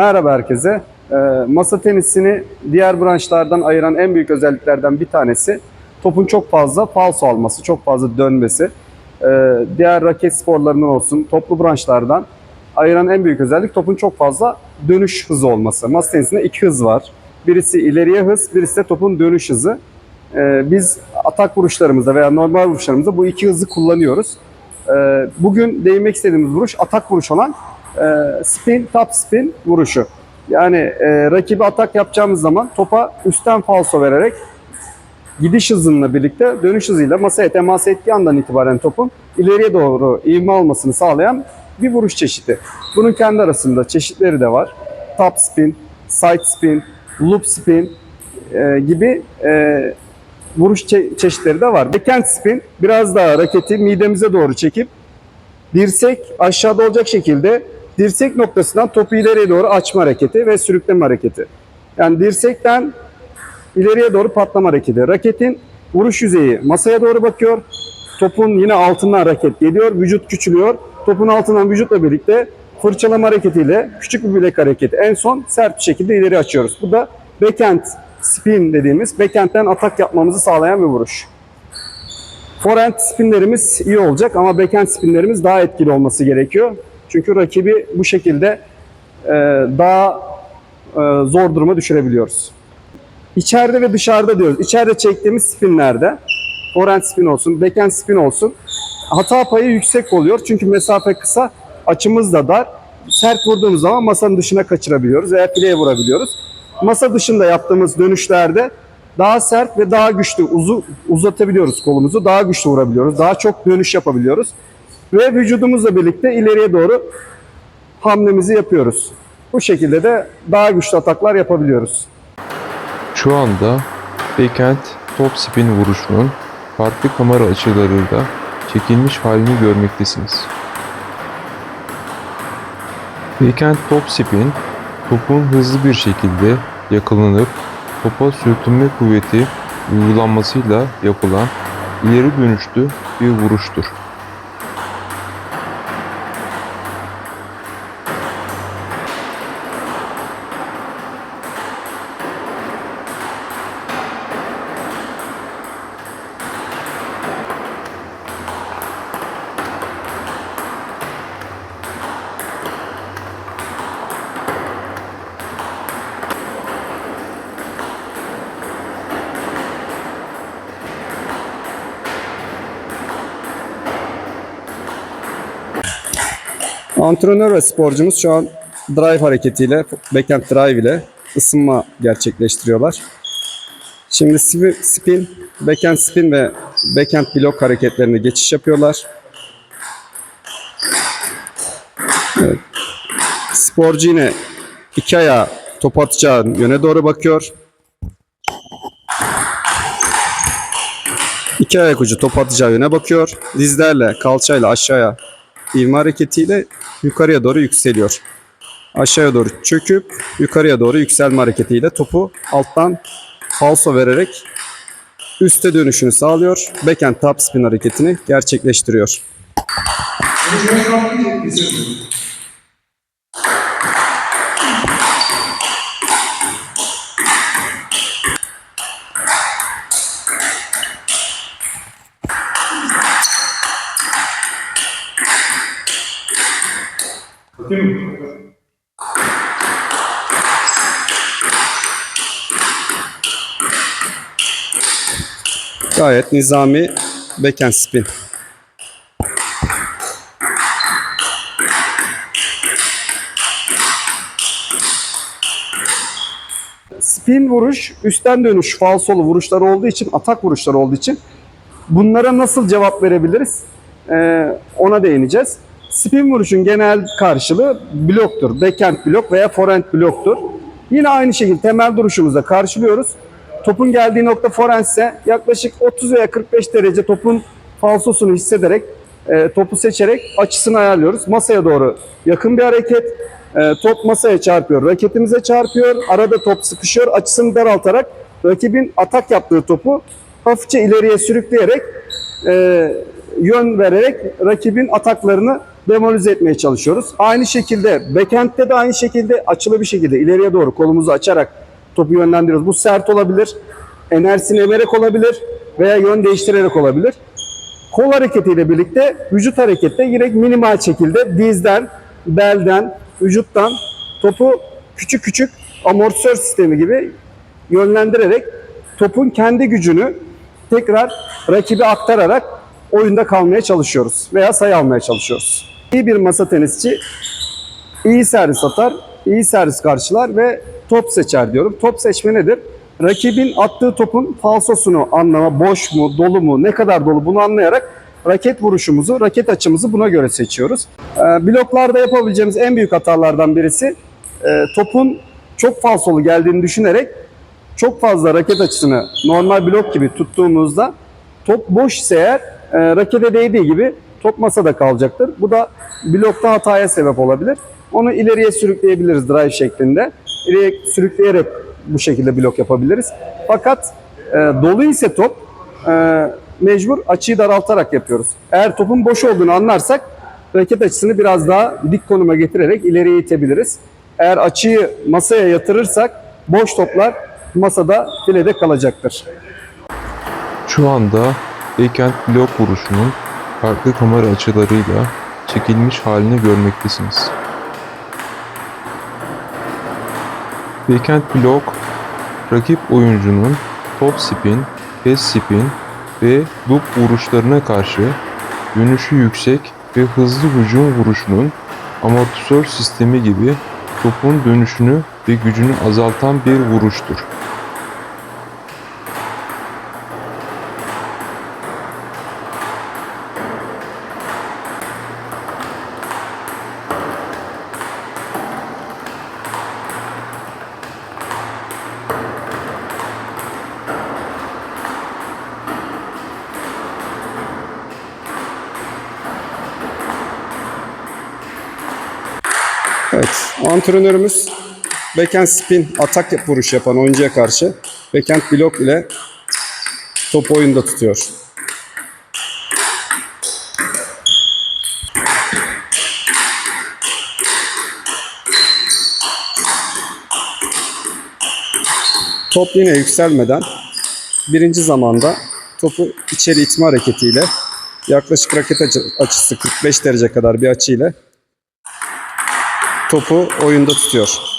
Merhaba herkese. Ee, masa tenisini diğer branşlardan ayıran en büyük özelliklerden bir tanesi topun çok fazla falso alması, çok fazla dönmesi. Ee, diğer raket sporlarından olsun, toplu branşlardan ayıran en büyük özellik topun çok fazla dönüş hızı olması. Masa tenisinde iki hız var. Birisi ileriye hız, birisi de topun dönüş hızı. Ee, biz atak vuruşlarımızda veya normal vuruşlarımızda bu iki hızı kullanıyoruz. Bugün değinmek istediğimiz vuruş atak vuruş olan e, spin, top spin vuruşu. Yani e, rakibi atak yapacağımız zaman topa üstten falso vererek gidiş hızıyla birlikte dönüş hızıyla masaya temas ettiği andan itibaren topun ileriye doğru ivme almasını sağlayan bir vuruş çeşidi. Bunun kendi arasında çeşitleri de var. Top spin, side spin, loop spin e, gibi e, vuruş çe- çeşitleri de var. Backhand spin biraz daha raketi midemize doğru çekip dirsek aşağıda olacak şekilde dirsek noktasından topu ileriye doğru açma hareketi ve sürükleme hareketi. Yani dirsekten ileriye doğru patlama hareketi. Raketin vuruş yüzeyi masaya doğru bakıyor. Topun yine altından raket geliyor. Vücut küçülüyor. Topun altından vücutla birlikte fırçalama hareketiyle küçük bir bilek hareketi. En son sert bir şekilde ileri açıyoruz. Bu da backhand spin dediğimiz backhand'den atak yapmamızı sağlayan bir vuruş. Forehand spinlerimiz iyi olacak ama backhand spinlerimiz daha etkili olması gerekiyor. Çünkü rakibi bu şekilde e, daha e, zor duruma düşürebiliyoruz. İçeride ve dışarıda diyoruz. İçeride çektiğimiz spinlerde forehand spin olsun, backhand spin olsun hata payı yüksek oluyor. Çünkü mesafe kısa, açımız da dar. Sert vurduğumuz zaman masanın dışına kaçırabiliyoruz veya fileye vurabiliyoruz. Masa dışında yaptığımız dönüşlerde daha sert ve daha güçlü uzu, uzatabiliyoruz kolumuzu. Daha güçlü vurabiliyoruz. Daha çok dönüş yapabiliyoruz. Ve vücudumuzla birlikte ileriye doğru hamlemizi yapıyoruz. Bu şekilde de daha güçlü ataklar yapabiliyoruz. Şu anda backhand top spin vuruşunun farklı kamera açılarıyla çekilmiş halini görmektesiniz. Backhand top spin topun hızlı bir şekilde yakalanıp topa sürtünme kuvveti uygulanmasıyla yapılan ileri dönüşlü bir vuruştur. Antrenör ve sporcumuz şu an drive hareketiyle, backhand drive ile ısınma gerçekleştiriyorlar. Şimdi spi- spin, backhand spin ve backhand blok hareketlerine geçiş yapıyorlar. Evet. Sporcu yine iki ayağı top atacağı yöne doğru bakıyor. İki ayak ucu top atacağı yöne bakıyor. Dizlerle, kalçayla aşağıya ivme hareketiyle yukarıya doğru yükseliyor. Aşağıya doğru çöküp yukarıya doğru yükselme hareketiyle topu alttan falso vererek üste dönüşünü sağlıyor. Backhand top spin hareketini gerçekleştiriyor. Gayet nizami backhand spin. Spin vuruş, üstten dönüş, falsolu vuruşlar olduğu için, atak vuruşları olduğu için bunlara nasıl cevap verebiliriz? Ee, ona değineceğiz. Spin vuruşun genel karşılığı bloktur. Backhand blok veya forehand bloktur. Yine aynı şekilde temel duruşumuzda karşılıyoruz. Topun geldiği nokta forehand ise yaklaşık 30 veya 45 derece topun falsosunu hissederek e, topu seçerek açısını ayarlıyoruz. Masaya doğru yakın bir hareket. E, top masaya çarpıyor, raketimize çarpıyor. Arada top sıkışıyor. Açısını daraltarak rakibin atak yaptığı topu hafifçe ileriye sürükleyerek e, yön vererek rakibin ataklarını demolize etmeye çalışıyoruz. Aynı şekilde backhand'de de aynı şekilde açılı bir şekilde ileriye doğru kolumuzu açarak topu yönlendiriyoruz. Bu sert olabilir, enerjisini emerek olabilir veya yön değiştirerek olabilir. Kol hareketiyle birlikte vücut harekette yine minimal şekilde dizden, belden, vücuttan topu küçük küçük amortisör sistemi gibi yönlendirerek topun kendi gücünü tekrar rakibe aktararak oyunda kalmaya çalışıyoruz veya sayı almaya çalışıyoruz. İyi bir masa tenisçi iyi servis atar, iyi servis karşılar ve top seçer diyorum. Top seçme nedir? Rakibin attığı topun falsosunu anlama, boş mu, dolu mu, ne kadar dolu bunu anlayarak raket vuruşumuzu, raket açımızı buna göre seçiyoruz. Ee, bloklarda yapabileceğimiz en büyük hatalardan birisi e, topun çok falsolu geldiğini düşünerek çok fazla raket açısını normal blok gibi tuttuğumuzda top boş ise eğer e, rakete değdiği gibi top masada kalacaktır. Bu da blokta hataya sebep olabilir. Onu ileriye sürükleyebiliriz drive şeklinde. İleriye sürükleyerek bu şekilde blok yapabiliriz. Fakat e, dolu ise top e, mecbur açıyı daraltarak yapıyoruz. Eğer topun boş olduğunu anlarsak raket açısını biraz daha dik konuma getirerek ileriye itebiliriz. Eğer açıyı masaya yatırırsak boş toplar masada filede kalacaktır. Şu anda backhand blok vuruşunun farklı kamera açılarıyla çekilmiş halini görmektesiniz. Backhand blok, rakip oyuncunun top spin, pass spin ve loop vuruşlarına karşı dönüşü yüksek ve hızlı hücum vuruşunun amortisör sistemi gibi topun dönüşünü ve gücünü azaltan bir vuruştur. Evet, antrenörümüz backhand spin atak vuruş yapan oyuncuya karşı backhand blok ile topu oyunda tutuyor. Top yine yükselmeden birinci zamanda topu içeri itme hareketiyle yaklaşık raket açı- açısı 45 derece kadar bir açıyla topu oyunda tutuyor.